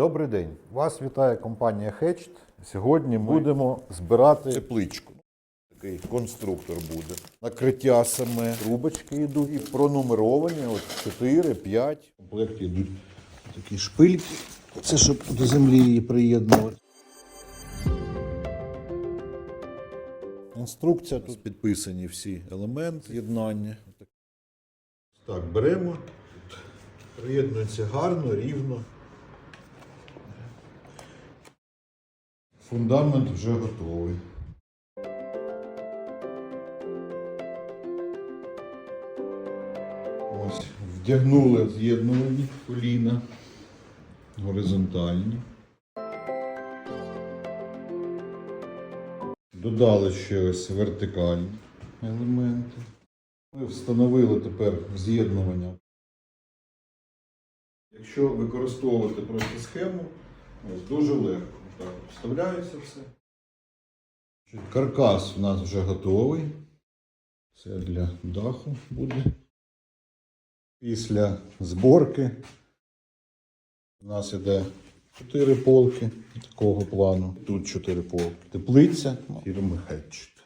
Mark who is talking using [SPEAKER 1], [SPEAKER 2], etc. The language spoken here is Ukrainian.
[SPEAKER 1] Добрий день. Вас вітає компанія Hatched. Сьогодні будемо збирати
[SPEAKER 2] тепличку. Такий конструктор буде. Накриття саме.
[SPEAKER 1] трубочки йдуть і пронумеровані. От 4, 5.
[SPEAKER 3] В комплекті йдуть такі шпильки. Це щоб до землі її приєднувати.
[SPEAKER 2] Інструкція тут підписані всі елементи з'єднання. Так, беремо. Приєднується гарно, рівно. Фундамент вже готовий. Ось, вдягнули з'єднувані коліна горизонтальні. Додали ще ось вертикальні елементи. Ми встановили тепер з'єднування. Якщо використовувати просто схему, ось дуже легко. Вставляється все. Каркас у нас вже готовий. Це для даху буде. Після зборки у нас іде 4 полки такого плану. Тут 4 полки. Теплиця фірми Hatchet.